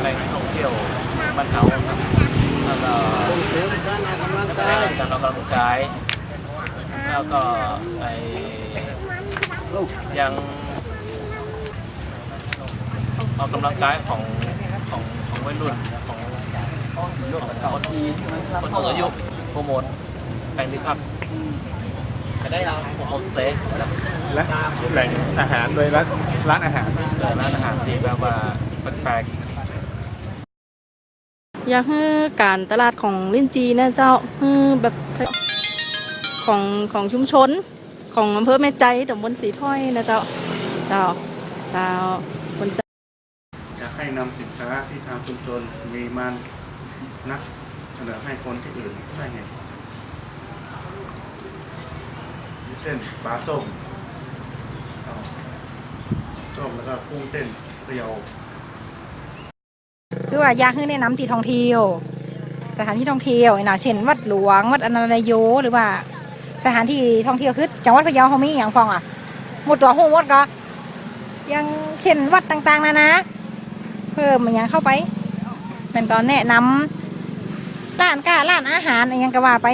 แหล่งท่องเที่ยวบ้านเขาครับแล้วก็ส่งเสริมการออกกำลังกายการออกกำลังกายแล้วก็ไอยังออกกำลังกายของของของวัยรุ่นของคนที่คนสูงอายุโปรโมทแปลงที่พักได้แล้วโฮมสเตย์และแหล่งอาหารโดยร้านร้านอาหารร้านอาหารที่แบบว่าแปลก อยากให้การตลาดของลิ้นจีนะเจ้าแบบของของชุมชน ของอำเภอแม่ใจตำบลสีถ้อยนะเจ้าเจ้าเจ้าคนจ้าอยากให้นำสินค้าที่ทางชุมชนมีมันนักเสนอให้คนที่อื่นได้เห็นเช่นปลาส้มเอาส้มแล้วก็กุ้งเต้นเรียว คือว่าอยากให้แนะนำที่ท่องเที่ยว สถานที่ท่องเที่ยวนะเช่นวัดหลวงวัดอนันตโยหรือว่า สถานที่ท่องเที่ยวคือจังหวัดพะเยาเขามีอย่างฟองอะหมดตัวหูวัดก็ยังเช่นวัดต่างๆนะนะ เพิ่มมาอย่างเข้าไปเป็นตอนแนะนำร้านก้าร้านอาหารอะไรยังก็ว่าไป